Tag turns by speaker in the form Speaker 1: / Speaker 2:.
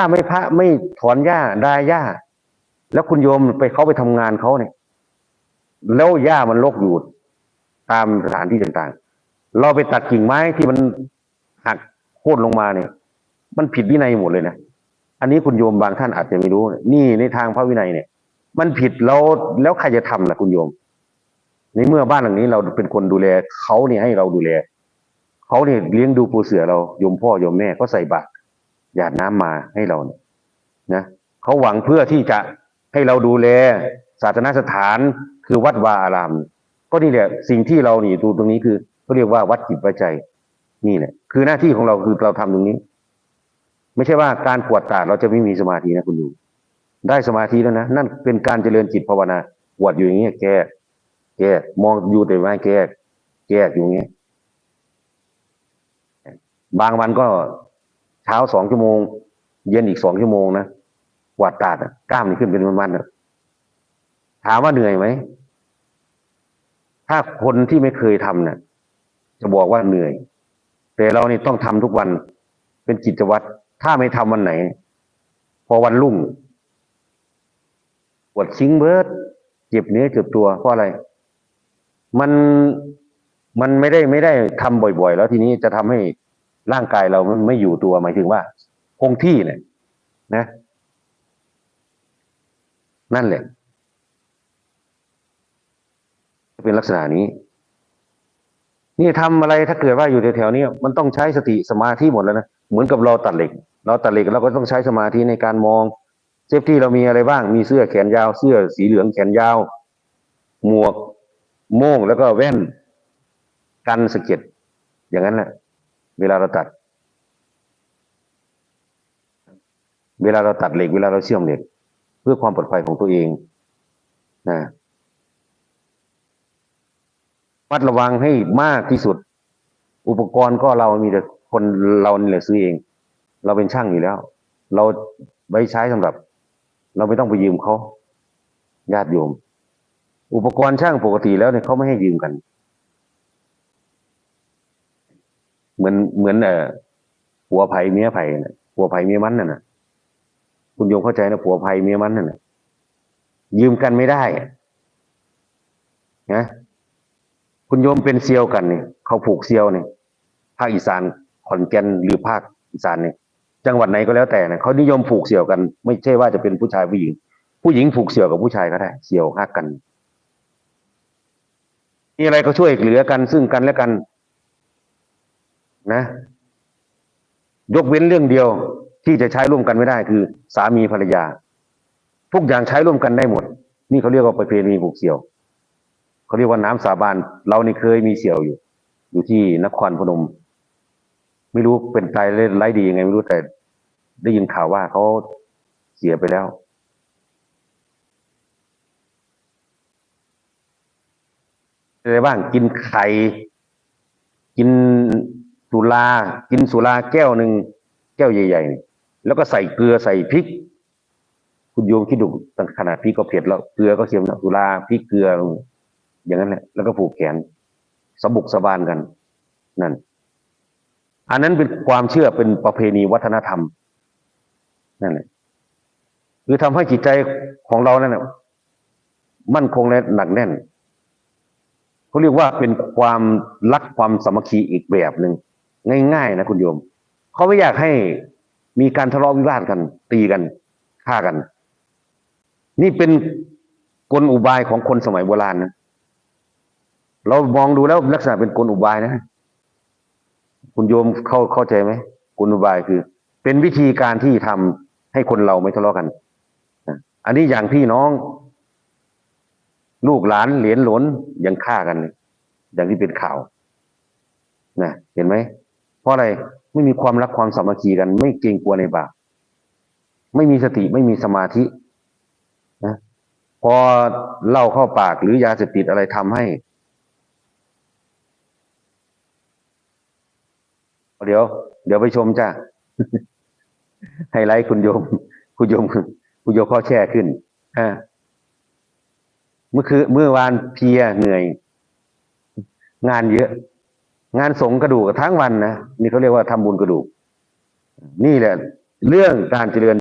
Speaker 1: ถ้าไม่พระไม่ถอนหญ้าดายหญ้า แล้วคุณโยมไปเขาไปทำงานเขาเนี่ย แล้วหญ้ามันรกอยู่ตามสถานที่ต่างๆ เราไปตัดกิ่งไม้ที่มันหักโค่นลงมาเนี่ย มันผิดวินัยหมดเลยนะอันนี้คุณโยมบางท่านอาจจะไม่รู้ นี่ในทางพระวินัยเนี่ย มันผิดแล้วแล้วใครจะทำล่ะคุณโยม ในเมื่อบ้านหลังนี้เราเป็นคนดูแลเขาเนี่ยให้เราดูแลเขาเนี่ยเลี้ยงดูปูเสือเราโยมพ่อโยมแม่ก็ใส่บาตร หยาดน้ำมาให้เราเนี่ยนะเขาหวังเพื่อที่จะให้เราดูแลศาสนสถานคือวัดวาอาราม ก็นี่แหละสิ่งที่เรานี่ดูตรงนี้คือเขาเรียกว่าวัดจิตวัดใจ นี่แหละคือหน้าที่ของเราคือเราทำตรงนี้ ไม่ใช่ว่าการกวดตาเราจะไม่มีสมาธินะคุณดูได้สมาธิแล้วนะนั่นเป็นการเจริญจิตภาวนาปวดอยู่อย่างเงี้ยแก้แก้มองอยู่แต่ไม่แก้แก้อยู่อย่างเงี้ยบางวันก็ เช้าสองชั่วโมง เย็นอีกสองชั่วโมงนะกวาดตาดกล้ามนี่ขึ้นเป็นมันๆอะถามว่าเหนื่อยไหมถ้าคนที่ไม่เคยทำเนี่ยจะบอกว่าเหนื่อย แต่เรานี่ต้องทำทุกวันเป็นกิจวัตรถ้าไม่ทำวันไหน พอวันรุ่งปวดชิงเบิร์ดเจ็บเนื้อเจ็บตัวเพราะอะไร มันมันไม่ได้ไม่ได้ทำบ่อยๆ แล้วทีนี้จะทำให้ ร่างกายเรามันไม่อยู่ตัวหมายถึงว่า คงที่เนี่ยนะ นั่นแหละ เป็นลักษณะนี้ นี่ทำอะไรถ้าเกิดว่าอยู่แถวๆนี้มันต้องใช้สติสมาธิหมดแล้วนะเหมือนกับเราตัดเหล็ก เราตัดเหล็กเราก็ต้องใช้สมาธิในการมองเซฟที่เรามีอะไรบ้าง มีเสื้อแขนยาว เสื้อสีเหลืองแขนยาว หมวก โม่งแล้วก็แว่น กันสะเก็ดอย่างนั้นแหละ เวลาเราตัด เวลาเราตัดเหล็ก เวลาเราเชื่อมเหล็ก เพื่อความปลอดภัยของตัวเองนะมัดระวังให้มากที่สุด อุปกรณ์ก็เรามีแต่คนเราเนี่แหละซื้อเอง เราเป็นช่างอยู่แล้ว เราไว้ใช้สำหรับ เราไม่ต้องไปยืมเขาญาติโยม อุปกรณ์ช่างปกติแล้วเนี่ยเขาไม่ให้ยืมกัน เหมือนเหมือนเอ่อผัวไผ่เมียไผ่น่ะผัวไผ่เมียมันน่ะนะคุณโยมเข้าใจนะผัวไผ่เมียมันน่ะนะยืมกันไม่ได้นะคุณโยมเป็นเซียวกันเนี่ยเขาผูกเซียวเนี่ยภาคอีสานขอนแก่นหรือภาคอีสานเนี่ยจังหวัดไหนก็แล้วแต่นะเขานิยมผูกเสี่ยวกัน ไม่ใช่ว่าจะเป็นผู้ชายผู้หญิง ผู้หญิงผูกเสี่ยวกับผู้ชายก็ได้เสี่ยวฮักกันมีอะไรก็ช่วยเหลือกันซึ่งกันและกัน นะ ยกเว้นเรื่องเดียวที่จะใช้ร่วมกันไม่ได้คือ สามีภรรยา ทุกอย่างใช้ร่วมกันได้หมด นี่เขาเรียกว่าประเพณีผูกเสี่ยวเขาเรียกว่าน้ำสาบานเรานี่เคยมีเสี่ยวอยู่ อยู่ที่นครพนม ไม่รู้เป็นตายไร้ดียังไงไม่รู้แต่ ได้ยินข่าวว่าเขาเสียไปแล้วอะไรบ้างกินไข่กิน สุรากินสุราแก้วหนึ่งแก้วใหญ่ๆ แล้วก็ใส่เกลือใส่พริก คุณโยมคิดดูตั้งขนาดพริกก็เผ็ดแล้วเกลือก็เค็มแล้วสุราพริกเกลือ อย่างนั้นแหละแล้วก็ผูกแขนสบุกสบานกัน นั่น อันนั้นเป็นความเชื่อเป็นประเพณีวัฒนธรรมนั่นแหละคือทำให้จิตใจของเรานั่นมั่นคงและหนักแน่นเขาเรียกว่าเป็นความรักความสามัคคีอีกแบบหนึ่ง ง่ายๆนะคุณโยม เขาไม่อยากให้มีการทะเลาะวิวาทกัน ตีกันฆ่ากัน นี่เป็นกลอุบายของคนสมัยโบราณนะเรามองดูแล้วลักษณะเป็นกลอุบายนะ คุณโยมเข้าเข้าใจไหมกลอุบายคือ เป็นวิธีการที่ทำให้คนเราไม่ทะเลาะกันอันนี้อย่างพี่น้อง ลูกหลานเหรียญหลนยังฆ่ากัน อย่างที่เป็นข่าวนะเห็นไหม ราะอะไรไม่มีความรักความสามัคคีกัน ไม่เกรงกลัวในบาปไม่มีสติไม่มีสมาธินะพอเล้าเข้าปากหรือยาเสพติดอะไรทำให้ เดี๋ยว เดี๋ยวไปชมจ้าไฮไลท์คุณโยม คุณโยมคุณโยมข้อแช่ขึ้นอ่าเมื่อคือเมื่อวานเพียเหนื่อย งานเยอะ งานสงกระดูกทั้งวันนะนี่เขาเรียกว่าทำบุญกระดูก นี่แหละ เรื่องการเจริญ